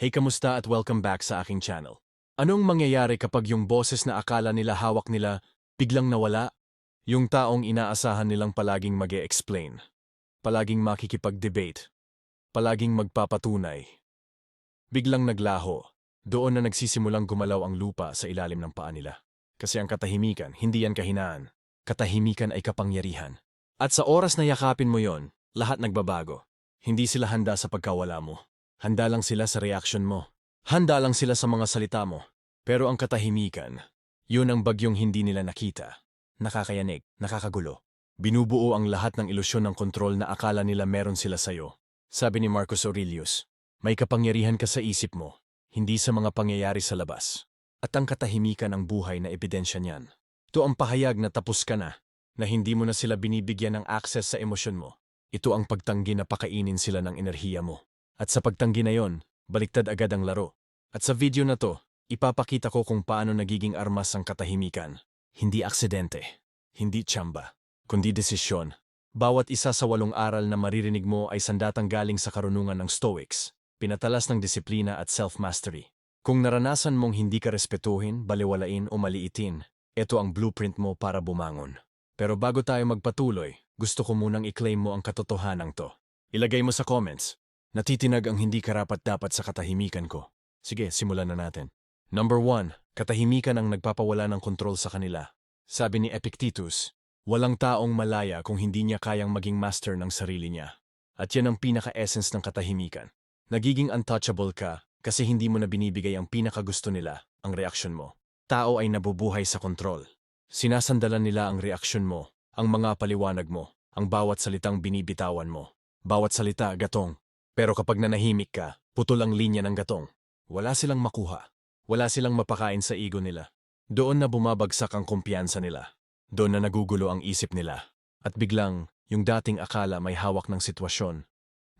Hey kamusta at welcome back sa aking channel. Anong mangyayari kapag yung boses na akala nila hawak nila biglang nawala? Yung taong inaasahan nilang palaging mag explain palaging makikipag-debate, palaging magpapatunay. Biglang naglaho, doon na nagsisimulang gumalaw ang lupa sa ilalim ng paa nila. Kasi ang katahimikan, hindi yan kahinaan. Katahimikan ay kapangyarihan. At sa oras na yakapin mo yon, lahat nagbabago. Hindi sila handa sa pagkawala mo. Handa lang sila sa reaction mo. Handa lang sila sa mga salita mo. Pero ang katahimikan, yun ang bagyong hindi nila nakita. Nakakayanig, nakakagulo. Binubuo ang lahat ng ilusyon ng kontrol na akala nila meron sila sayo. Sabi ni Marcus Aurelius, may kapangyarihan ka sa isip mo, hindi sa mga pangyayari sa labas. At ang katahimikan ang buhay na ebidensya niyan. Ito ang pahayag na tapos ka na, na hindi mo na sila binibigyan ng access sa emosyon mo. Ito ang pagtanggi na pakainin sila ng enerhiya mo. At sa pagtanggi na yon, baliktad agad ang laro. At sa video na to, ipapakita ko kung paano nagiging armas ang katahimikan. Hindi aksidente, hindi tsamba, kundi desisyon. Bawat isa sa walong aral na maririnig mo ay sandatang galing sa karunungan ng Stoics, pinatalas ng disiplina at self-mastery. Kung naranasan mong hindi ka respetuhin, baliwalain o maliitin, ito ang blueprint mo para bumangon. Pero bago tayo magpatuloy, gusto ko munang i-claim mo ang katotohanan to. Ilagay mo sa comments, natitinag ang hindi karapat-dapat sa katahimikan ko. Sige, simulan na natin. Number 1. Katahimikan ang nagpapawala ng kontrol sa kanila. Sabi ni Epictetus, walang taong malaya kung hindi niya kayang maging master ng sarili niya. At yan ang pinaka-essence ng katahimikan. Nagiging untouchable ka kasi hindi mo na binibigay ang pinakagusto nila, ang reaksyon mo. Tao ay nabubuhay sa kontrol. Sinasandalan nila ang reaksyon mo, ang mga paliwanag mo, ang bawat salitang binibitawan mo. Bawat salita, gatong. Pero kapag nanahimik ka, putol ang linya ng gatong. Wala silang makuha. Wala silang mapakain sa ego nila. Doon na bumabagsak ang kumpiyansa nila. Doon na nagugulo ang isip nila. At biglang, yung dating akala may hawak ng sitwasyon.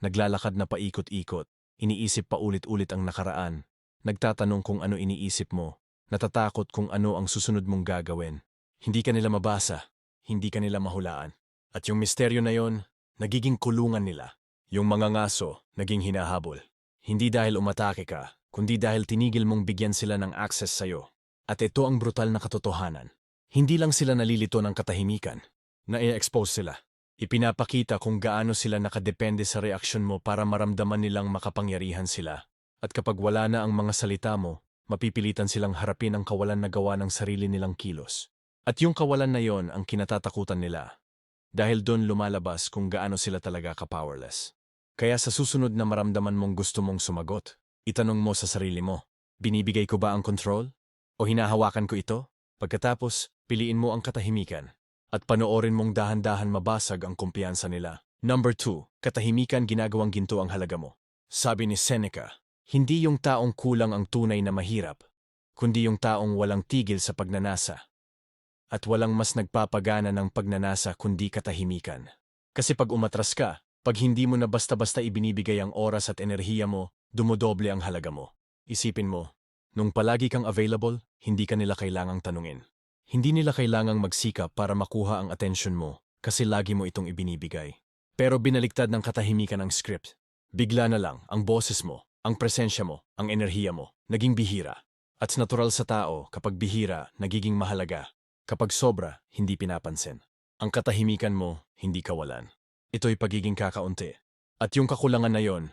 Naglalakad na paikot-ikot. Iniisip pa ulit-ulit ang nakaraan. Nagtatanong kung ano iniisip mo. Natatakot kung ano ang susunod mong gagawin. Hindi ka nila mabasa. Hindi ka nila mahulaan. At yung misteryo na yon, nagiging kulungan nila. Yung mga ngaso, naging hinahabol. Hindi dahil umatake ka, kundi dahil tinigil mong bigyan sila ng access sa'yo. At ito ang brutal na katotohanan. Hindi lang sila nalilito ng katahimikan. Na-expose sila. Ipinapakita kung gaano sila nakadepende sa reaksyon mo para maramdaman nilang makapangyarihan sila. At kapag wala na ang mga salita mo, mapipilitan silang harapin ang kawalan na gawa ng sarili nilang kilos. At yung kawalan na yon ang kinatatakutan nila. Dahil doon lumalabas kung gaano sila talaga ka-powerless. Kaya sa susunod na maramdaman mong gusto mong sumagot, itanong mo sa sarili mo, binibigay ko ba ang control? O hinahawakan ko ito? Pagkatapos, piliin mo ang katahimikan. At panoorin mong dahan-dahan mabasag ang kumpiyansa nila. Number 2. Katahimikan ginagawang ginto ang halaga mo. Sabi ni Seneca, hindi yung taong kulang ang tunay na mahirap, kundi yung taong walang tigil sa pagnanasa at walang mas nagpapagana ng pagnanasa kundi katahimikan. Kasi pag umatras ka, pag hindi mo na basta-basta ibinibigay ang oras at enerhiya mo, dumodoble ang halaga mo. Isipin mo, nung palagi kang available, hindi ka nila kailangang tanungin. Hindi nila kailangang magsikap para makuha ang atensyon mo kasi lagi mo itong ibinibigay. Pero binaliktad ng katahimikan ang script. Bigla na lang ang boses mo, ang presensya mo, ang enerhiya mo, naging bihira. At natural sa tao kapag bihira, nagiging mahalaga. Kapag sobra, hindi pinapansin. Ang katahimikan mo, hindi kawalan. Ito'y pagiging kakaunti. At yung kakulangan na yon,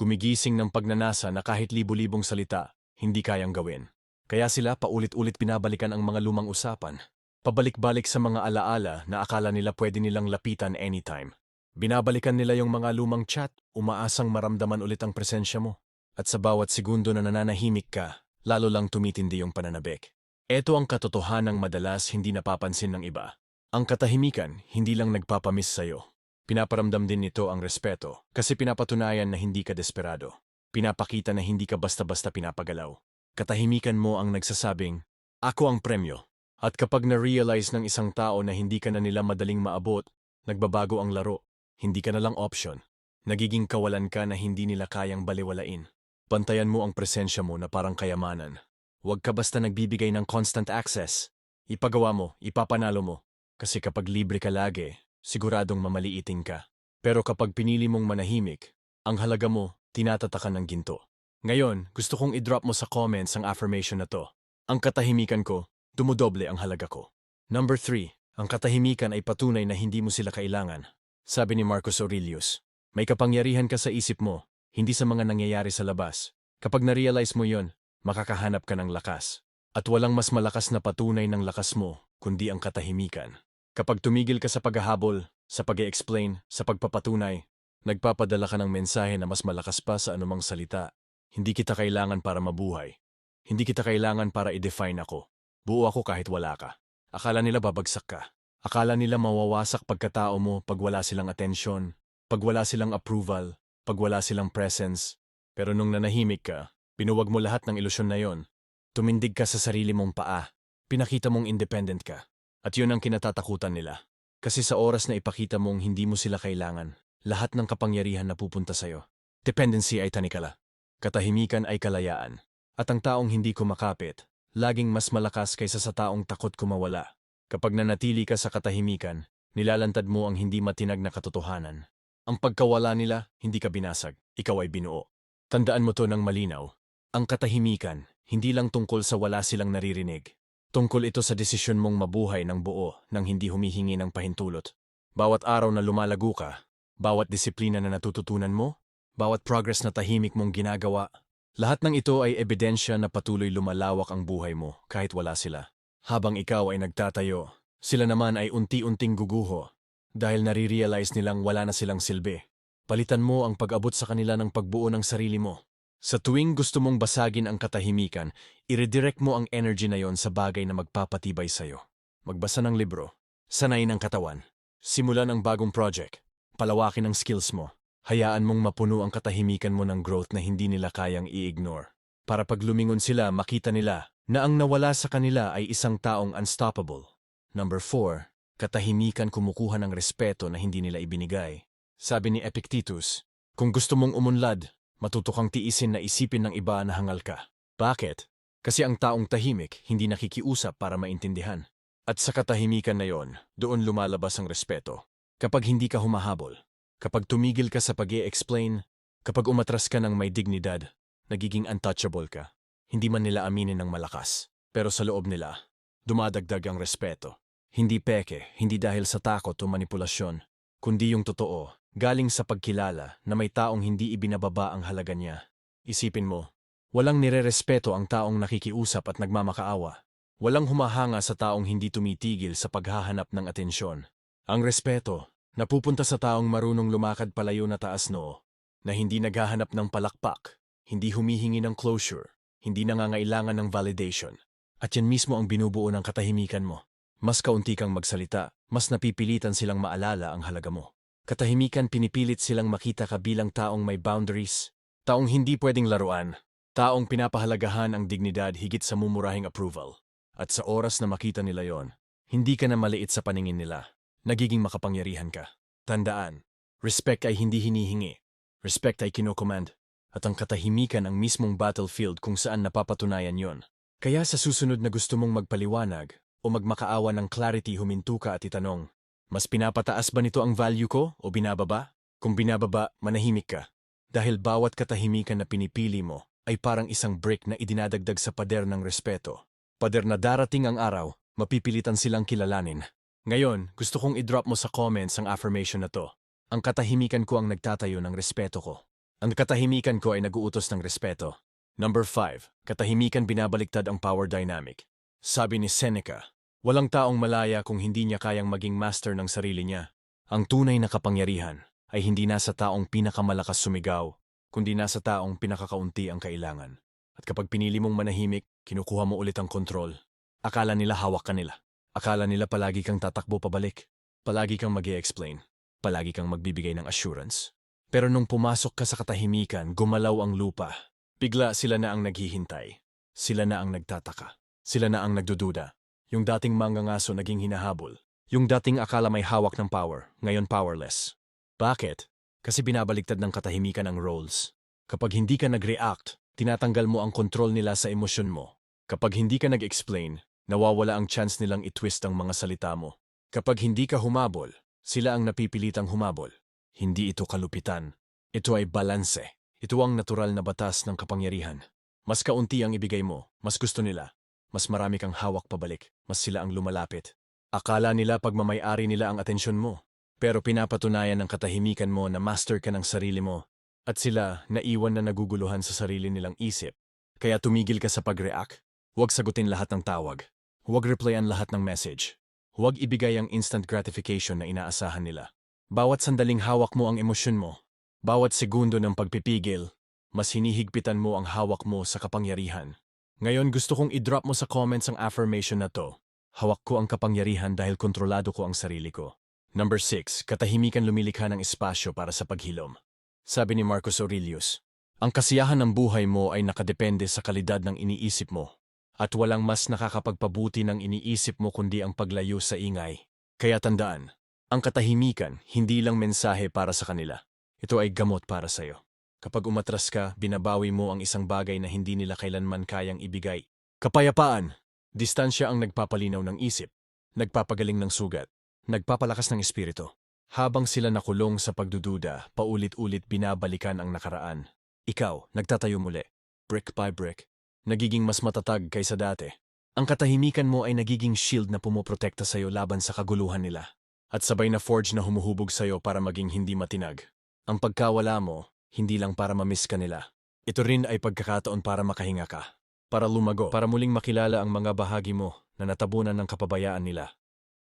gumigising ng pagnanasa na kahit libu-libong salita, hindi kayang gawin. Kaya sila paulit-ulit binabalikan ang mga lumang usapan. Pabalik-balik sa mga alaala na akala nila pwede nilang lapitan anytime. Binabalikan nila yung mga lumang chat, umaasang maramdaman ulit ang presensya mo. At sa bawat segundo na nananahimik ka, lalo lang tumitindi yung pananabik. Ito ang katotohanang madalas hindi napapansin ng iba. Ang katahimikan hindi lang nagpapamiss sa'yo. Pinaparamdam din nito ang respeto kasi pinapatunayan na hindi ka desperado. Pinapakita na hindi ka basta-basta pinapagalaw. Katahimikan mo ang nagsasabing, ako ang premyo. At kapag na-realize ng isang tao na hindi ka na nila madaling maabot, nagbabago ang laro. Hindi ka na lang option. Nagiging kawalan ka na hindi nila kayang baliwalain. Pantayan mo ang presensya mo na parang kayamanan. Huwag ka basta nagbibigay ng constant access. Ipagawa mo, ipapanalo mo. Kasi kapag libre ka lagi, siguradong mamaliiting ka. Pero kapag pinili mong manahimik, ang halaga mo, tinatatakan ng ginto. Ngayon, gusto kong i-drop mo sa comments ang affirmation na to. Ang katahimikan ko, dumudoble ang halaga ko. Number 3. Ang katahimikan ay patunay na hindi mo sila kailangan. Sabi ni Marcus Aurelius, may kapangyarihan ka sa isip mo, hindi sa mga nangyayari sa labas. Kapag na-realize mo yon, makakahanap ka ng lakas. At walang mas malakas na patunay ng lakas mo, kundi ang katahimikan. Kapag tumigil ka sa paghahabol, sa pag explain sa pagpapatunay, nagpapadala ka ng mensahe na mas malakas pa sa anumang salita. Hindi kita kailangan para mabuhay. Hindi kita kailangan para i-define ako. Buo ako kahit wala ka. Akala nila babagsak ka. Akala nila mawawasak pagkatao mo pag wala silang atensyon, pag wala silang approval, pag wala silang presence. Pero nung nanahimik ka, pinuwag mo lahat ng ilusyon na yon. Tumindig ka sa sarili mong paa. Pinakita mong independent ka. At yun ang kinatatakutan nila. Kasi sa oras na ipakita mong hindi mo sila kailangan, lahat ng kapangyarihan na pupunta sa'yo. Dependency ay tanikala. Katahimikan ay kalayaan. At ang taong hindi kumakapit, laging mas malakas kaysa sa taong takot kumawala. Kapag nanatili ka sa katahimikan, nilalantad mo ang hindi matinag na katotohanan. Ang pagkawala nila, hindi ka binasag, ikaw ay binuo. Tandaan mo to ng malinaw. Ang katahimikan, hindi lang tungkol sa wala silang naririnig. Tungkol ito sa desisyon mong mabuhay ng buo nang hindi humihingi ng pahintulot. Bawat araw na lumalago ka, bawat disiplina na natututunan mo, bawat progress na tahimik mong ginagawa, lahat ng ito ay ebidensya na patuloy lumalawak ang buhay mo kahit wala sila. Habang ikaw ay nagtatayo, sila naman ay unti-unting guguho dahil nare-realize nilang wala na silang silbi. Palitan mo ang pag-abot sa kanila ng pagbuo ng sarili mo. Sa tuwing gusto mong basagin ang katahimikan, i-redirect mo ang energy na yon sa bagay na magpapatibay sa'yo. Magbasa ng libro, sanayin ang katawan, simulan ang bagong project, palawakin ang skills mo, hayaan mong mapuno ang katahimikan mo ng growth na hindi nila kayang i-ignore. Para pag lumingon sila, makita nila na ang nawala sa kanila ay isang taong unstoppable. Number 4. Katahimikan kumukuha ng respeto na hindi nila ibinigay. Sabi ni Epictetus, kung gusto mong umunlad, matuto kang tiisin na isipin ng iba na hangal ka. Bakit? Kasi ang taong tahimik hindi nakikiusap para maintindihan. At sa katahimikan na yon, doon lumalabas ang respeto. Kapag hindi ka humahabol, kapag tumigil ka sa pag explain kapag umatras ka ng may dignidad, nagiging untouchable ka. Hindi man nila aminin ng malakas, pero sa loob nila, dumadagdag ang respeto. Hindi peke, hindi dahil sa takot o manipulasyon, kundi yung totoo, galing sa pagkilala na may taong hindi ibinababa ang halaga niya. Isipin mo, walang nirerespeto ang taong nakikiusap at nagmamakaawa. Walang humahanga sa taong hindi tumitigil sa paghahanap ng atensyon. Ang respeto, napupunta sa taong marunong lumakad palayo na taas noo, na hindi naghahanap ng palakpak, hindi humihingi ng closure, hindi nangangailangan ng validation. At yan mismo ang binubuo ng katahimikan mo. Mas kaunti kang magsalita, mas napipilitan silang maalala ang halaga mo. Katahimikan pinipilit silang makita ka bilang taong may boundaries, taong hindi pwedeng laruan, taong pinapahalagahan ang dignidad higit sa mumurahing approval. At sa oras na makita nila yon, hindi ka na maliit sa paningin nila. Nagiging makapangyarihan ka. Tandaan, respect ay hindi hinihingi. Respect ay kinocommand. At ang katahimikan ang mismong battlefield kung saan napapatunayan yon. Kaya sa susunod na gusto mong magpaliwanag o magmakaawa ng clarity huminto ka at itanong, mas pinapataas ba nito ang value ko o binababa? Kung binababa, manahimik ka. Dahil bawat katahimikan na pinipili mo ay parang isang brick na idinadagdag sa pader ng respeto. Pader na darating ang araw, mapipilitan silang kilalanin. Ngayon, gusto kong i-drop mo sa comments ang affirmation na to. Ang katahimikan ko ang nagtatayo ng respeto ko. Ang katahimikan ko ay naguutos ng respeto. Number 5. Katahimikan binabaliktad ang power dynamic. Sabi ni Seneca, walang taong malaya kung hindi niya kayang maging master ng sarili niya. Ang tunay na kapangyarihan ay hindi nasa taong pinakamalakas sumigaw, kundi nasa taong pinakakaunti ang kailangan. At kapag pinili mong manahimik, kinukuha mo ulit ang kontrol. Akala nila hawak ka nila. Akala nila palagi kang tatakbo pabalik. Palagi kang mag explain Palagi kang magbibigay ng assurance. Pero nung pumasok ka sa katahimikan, gumalaw ang lupa. Bigla sila na ang naghihintay. Sila na ang nagtataka. Sila na ang nagdududa. Yung dating mangangaso naging hinahabol. Yung dating akala may hawak ng power, ngayon powerless. Bakit? Kasi binabaliktad ng katahimikan ang roles. Kapag hindi ka nag-react, tinatanggal mo ang kontrol nila sa emosyon mo. Kapag hindi ka nag-explain, nawawala ang chance nilang itwist ang mga salita mo. Kapag hindi ka humabol, sila ang napipilitang humabol. Hindi ito kalupitan. Ito ay balanse. Ito ang natural na batas ng kapangyarihan. Mas kaunti ang ibigay mo, mas gusto nila. Mas marami kang hawak pabalik, mas sila ang lumalapit. Akala nila pagmamayari nila ang atensyon mo. Pero pinapatunayan ng katahimikan mo na master ka ng sarili mo. At sila naiwan na naguguluhan sa sarili nilang isip. Kaya tumigil ka sa pag-react. Huwag sagutin lahat ng tawag. Huwag replyan lahat ng message. Huwag ibigay ang instant gratification na inaasahan nila. Bawat sandaling hawak mo ang emosyon mo, bawat segundo ng pagpipigil, mas hinihigpitan mo ang hawak mo sa kapangyarihan. Ngayon gusto kong i-drop mo sa comments ang affirmation na to. Hawak ko ang kapangyarihan dahil kontrolado ko ang sarili ko. Number 6. Katahimikan lumilikha ng espasyo para sa paghilom. Sabi ni Marcus Aurelius, ang kasiyahan ng buhay mo ay nakadepende sa kalidad ng iniisip mo. At walang mas nakakapagpabuti ng iniisip mo kundi ang paglayo sa ingay. Kaya tandaan, ang katahimikan hindi lang mensahe para sa kanila. Ito ay gamot para sa'yo. Kapag umatras ka, binabawi mo ang isang bagay na hindi nila kailanman kayang ibigay. Kapayapaan! Distansya ang nagpapalinaw ng isip, nagpapagaling ng sugat, nagpapalakas ng espiritu. Habang sila nakulong sa pagdududa, paulit-ulit binabalikan ang nakaraan. Ikaw, nagtatayo muli, brick by brick, nagiging mas matatag kaysa dati. Ang katahimikan mo ay nagiging shield na pumoprotekta sa'yo laban sa kaguluhan nila. At sabay na forge na humuhubog sa'yo para maging hindi matinag. Ang pagkawala mo, hindi lang para mamiss ka nila. Ito rin ay pagkakataon para makahinga ka. Para lumago, para muling makilala ang mga bahagi mo na natabunan ng kapabayaan nila.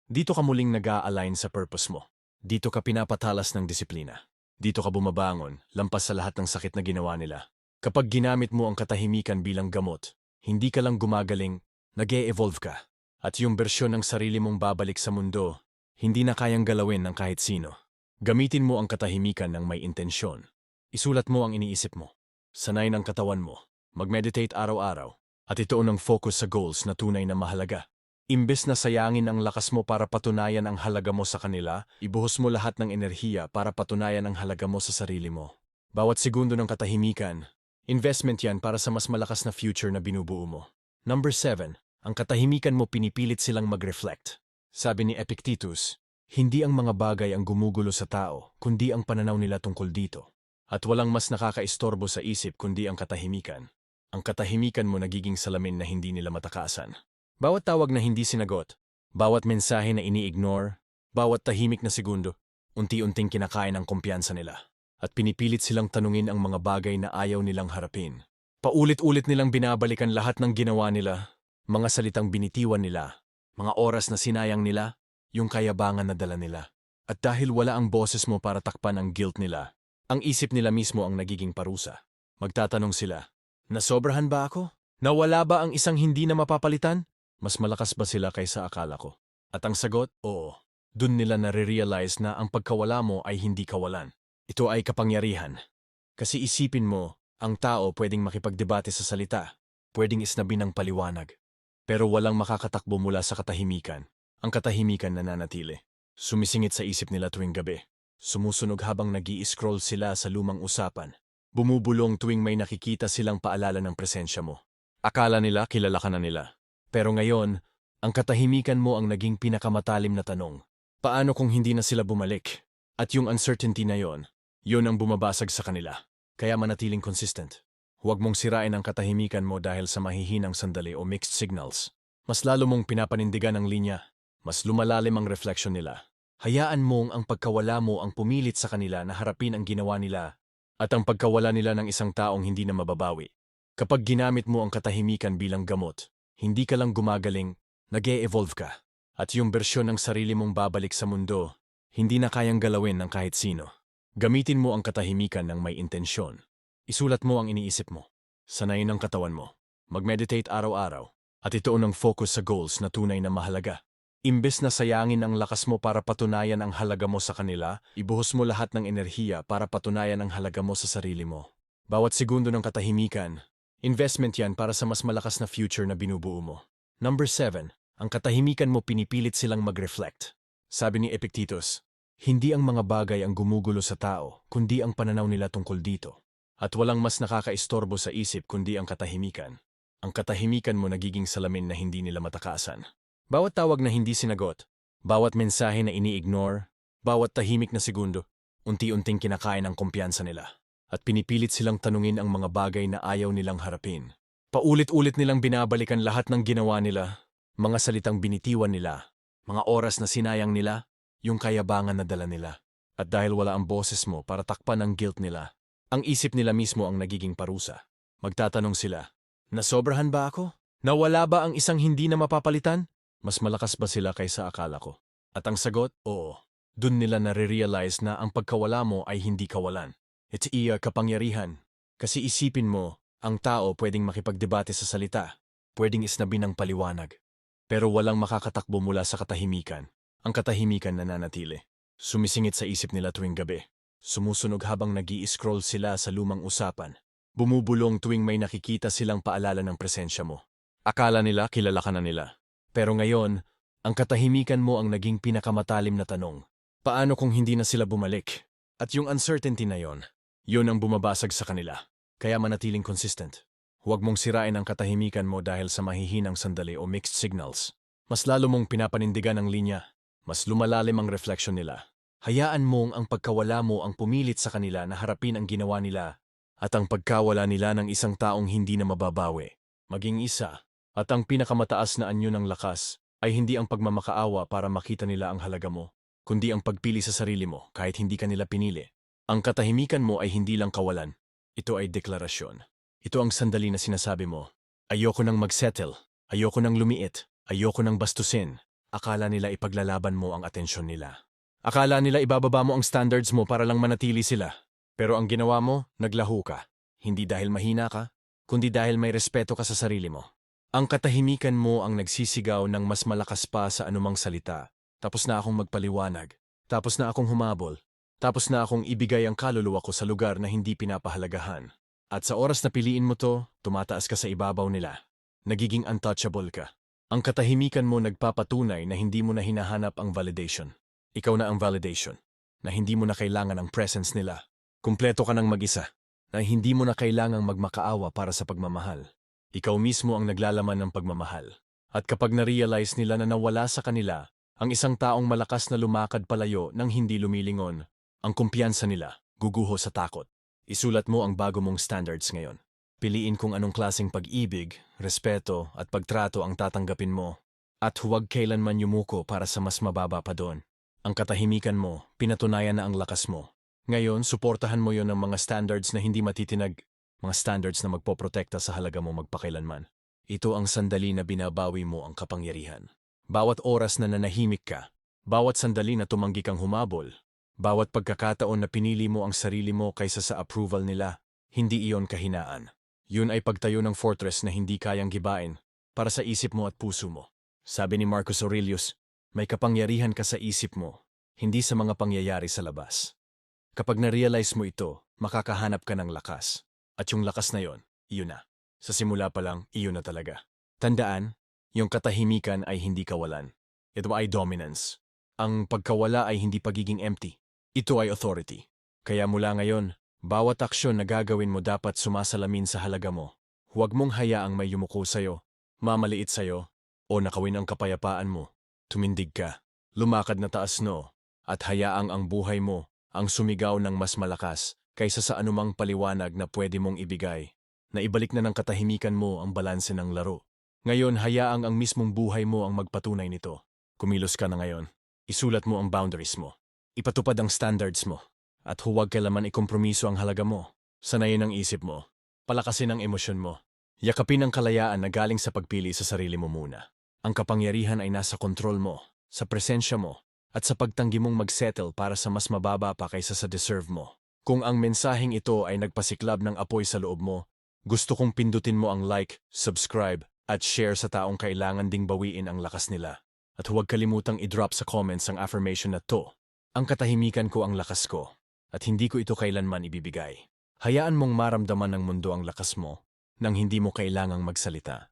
Dito ka muling nag align sa purpose mo. Dito ka pinapatalas ng disiplina. Dito ka bumabangon, lampas sa lahat ng sakit na ginawa nila. Kapag ginamit mo ang katahimikan bilang gamot, hindi ka lang gumagaling, nag evolve ka. At yung bersyon ng sarili mong babalik sa mundo, hindi na kayang galawin ng kahit sino. Gamitin mo ang katahimikan ng may intensyon. Isulat mo ang iniisip mo. Sanay ng katawan mo. Mag-meditate araw-araw. At ituon ang focus sa goals na tunay na mahalaga. Imbes na sayangin ang lakas mo para patunayan ang halaga mo sa kanila, ibuhos mo lahat ng enerhiya para patunayan ang halaga mo sa sarili mo. Bawat segundo ng katahimikan, investment yan para sa mas malakas na future na binubuo mo. Number 7. Ang katahimikan mo pinipilit silang mag-reflect. Sabi ni Epictetus, hindi ang mga bagay ang gumugulo sa tao, kundi ang pananaw nila tungkol dito. At walang mas nakakaistorbo sa isip kundi ang katahimikan. Ang katahimikan mo nagiging salamin na hindi nila matakasan. Bawat tawag na hindi sinagot, bawat mensahe na ini-ignore, bawat tahimik na segundo, unti-unting kinakain ang kumpiyansa nila. At pinipilit silang tanungin ang mga bagay na ayaw nilang harapin. Paulit-ulit nilang binabalikan lahat ng ginawa nila, mga salitang binitiwan nila, mga oras na sinayang nila, yung kayabangan na dala nila. At dahil wala ang boses mo para takpan ang guilt nila, ang isip nila mismo ang nagiging parusa. Magtatanong sila, Nasobrahan ba ako? Nawala ba ang isang hindi na mapapalitan? Mas malakas ba sila kaysa akala ko? At ang sagot, oo. Dun nila nare-realize na ang pagkawala mo ay hindi kawalan. Ito ay kapangyarihan. Kasi isipin mo, ang tao pwedeng makipagdebate sa salita, pwedeng isnabi ng paliwanag. Pero walang makakatakbo mula sa katahimikan. Ang katahimikan nananatili. Sumisingit sa isip nila tuwing gabi. Sumusunog habang nag scroll sila sa lumang usapan. Bumubulong tuwing may nakikita silang paalala ng presensya mo. Akala nila kilala ka na nila. Pero ngayon, ang katahimikan mo ang naging pinakamatalim na tanong. Paano kung hindi na sila bumalik? At yung uncertainty na yon, yon ang bumabasag sa kanila. Kaya manatiling consistent. Huwag mong sirain ang katahimikan mo dahil sa mahihinang sandali o mixed signals. Mas lalo mong pinapanindigan ang linya, mas lumalalim ang reflection nila. Hayaan mong ang pagkawala mo ang pumilit sa kanila na harapin ang ginawa nila at ang pagkawala nila ng isang taong hindi na mababawi. Kapag ginamit mo ang katahimikan bilang gamot, hindi ka lang gumagaling, nag evolve ka. At yung bersyon ng sarili mong babalik sa mundo, hindi na kayang galawin ng kahit sino. Gamitin mo ang katahimikan ng may intensyon. Isulat mo ang iniisip mo. Sanayin ang katawan mo. Mag-meditate araw-araw. At ituon ang focus sa goals na tunay na mahalaga. Imbes na sayangin ang lakas mo para patunayan ang halaga mo sa kanila, ibuhos mo lahat ng enerhiya para patunayan ang halaga mo sa sarili mo. Bawat segundo ng katahimikan, investment yan para sa mas malakas na future na binubuo mo. Number 7. Ang katahimikan mo pinipilit silang mag-reflect. Sabi ni Epictetus, hindi ang mga bagay ang gumugulo sa tao, kundi ang pananaw nila tungkol dito. At walang mas nakakaistorbo sa isip kundi ang katahimikan. Ang katahimikan mo nagiging salamin na hindi nila matakasan. Bawat tawag na hindi sinagot, bawat mensahe na ini-ignore, bawat tahimik na segundo, unti-unting kinakain ang kumpiyansa nila. at pinipilit silang tanungin ang mga bagay na ayaw nilang harapin. Paulit-ulit nilang binabalikan lahat ng ginawa nila, mga salitang binitiwan nila, mga oras na sinayang nila, yung kayabangan na dala nila. At dahil wala ang boses mo para takpan ang guilt nila, ang isip nila mismo ang nagiging parusa. Magtatanong sila, nasobrahan ba ako? Nawala ba ang isang hindi na mapapalitan? Mas malakas ba sila kaysa akala ko? At ang sagot, oo. Dun nila nare-realize na ang pagkawala mo ay hindi kawalan. It's iya kapangyarihan. Kasi isipin mo, ang tao pwedeng makipagdebate sa salita, pwedeng isnabi ng paliwanag. Pero walang makakatakbo mula sa katahimikan. Ang katahimikan nananatili. Sumisingit sa isip nila tuwing gabi. Sumusunog habang nag scroll sila sa lumang usapan. Bumubulong tuwing may nakikita silang paalala ng presensya mo. Akala nila kilala ka na nila. Pero ngayon, ang katahimikan mo ang naging pinakamatalim na tanong. Paano kung hindi na sila bumalik? At yung uncertainty na yon, yun ang bumabasag sa kanila. Kaya manatiling consistent. Huwag mong sirain ang katahimikan mo dahil sa mahihinang sandali o mixed signals. Mas lalo mong pinapanindigan ang linya. Mas lumalalim ang reflection nila. Hayaan mong ang pagkawala mo ang pumilit sa kanila na harapin ang ginawa nila at ang pagkawala nila ng isang taong hindi na mababawi. Maging isa. At ang pinakamataas na anyo ng lakas ay hindi ang pagmamakaawa para makita nila ang halaga mo, kundi ang pagpili sa sarili mo kahit hindi ka nila pinili. Ang katahimikan mo ay hindi lang kawalan, ito ay deklarasyon. Ito ang sandali na sinasabi mo. Ayoko nang magsettle. Ayoko nang lumiit. Ayoko nang bastusin. Akala nila ipaglalaban mo ang atensyon nila. Akala nila ibababa mo ang standards mo para lang manatili sila. Pero ang ginawa mo, naglahu ka. Hindi dahil mahina ka, kundi dahil may respeto ka sa sarili mo. Ang katahimikan mo ang nagsisigaw ng mas malakas pa sa anumang salita. Tapos na akong magpaliwanag. Tapos na akong humabol. Tapos na akong ibigay ang kaluluwa ko sa lugar na hindi pinapahalagahan. At sa oras na piliin mo to, tumataas ka sa ibabaw nila. Nagiging untouchable ka. Ang katahimikan mo nagpapatunay na hindi mo na hinahanap ang validation. Ikaw na ang validation. Na hindi mo na kailangan ang presence nila. Kumpleto ka ng mag-isa. Na hindi mo na kailangang magmakaawa para sa pagmamahal. Ikaw mismo ang naglalaman ng pagmamahal. At kapag na-realize nila na nawala sa kanila, ang isang taong malakas na lumakad palayo nang hindi lumilingon, ang kumpiyansa nila, guguho sa takot. Isulat mo ang bago mong standards ngayon. Piliin kung anong klaseng pag-ibig, respeto at pagtrato ang tatanggapin mo. At huwag kailanman yumuko para sa mas mababa pa doon. Ang katahimikan mo, pinatunayan na ang lakas mo. Ngayon, suportahan mo yon ng mga standards na hindi matitinag, mga standards na magpoprotekta sa halaga mo magpakailanman. Ito ang sandali na binabawi mo ang kapangyarihan. Bawat oras na nanahimik ka, bawat sandali na tumanggi kang humabol, bawat pagkakataon na pinili mo ang sarili mo kaysa sa approval nila, hindi iyon kahinaan. Yun ay pagtayo ng fortress na hindi kayang gibain para sa isip mo at puso mo. Sabi ni Marcus Aurelius, may kapangyarihan ka sa isip mo, hindi sa mga pangyayari sa labas. Kapag na-realize mo ito, makakahanap ka ng lakas. At yung lakas na yon, iyon na. Sa simula pa lang, iyon na talaga. Tandaan, yung katahimikan ay hindi kawalan. Ito ay dominance. Ang pagkawala ay hindi pagiging empty. Ito ay authority. Kaya mula ngayon, bawat aksyon na gagawin mo dapat sumasalamin sa halaga mo. Huwag mong hayaang may yumuko sa'yo, mamaliit sa'yo, o nakawin ang kapayapaan mo. Tumindig ka, lumakad na taas no, at hayaang ang buhay mo ang sumigaw ng mas malakas kaysa sa anumang paliwanag na pwede mong ibigay. Na ibalik na ng katahimikan mo ang balanse ng laro. Ngayon, hayaang ang mismong buhay mo ang magpatunay nito. Kumilos ka na ngayon. Isulat mo ang boundaries mo. Ipatupad ang standards mo. At huwag kailaman ikompromiso ang halaga mo. Sanayin ang isip mo. Palakasin ang emosyon mo. Yakapin ang kalayaan na galing sa pagpili sa sarili mo muna. Ang kapangyarihan ay nasa kontrol mo, sa presensya mo, at sa pagtanggi mong magsettle para sa mas mababa pa kaysa sa deserve mo. Kung ang mensaheng ito ay nagpasiklab ng apoy sa loob mo, gusto kong pindutin mo ang like, subscribe, at share sa taong kailangan ding bawiin ang lakas nila. At huwag kalimutang i-drop sa comments ang affirmation na to ang katahimikan ko ang lakas ko, at hindi ko ito kailanman ibibigay. Hayaan mong maramdaman ng mundo ang lakas mo nang hindi mo kailangang magsalita.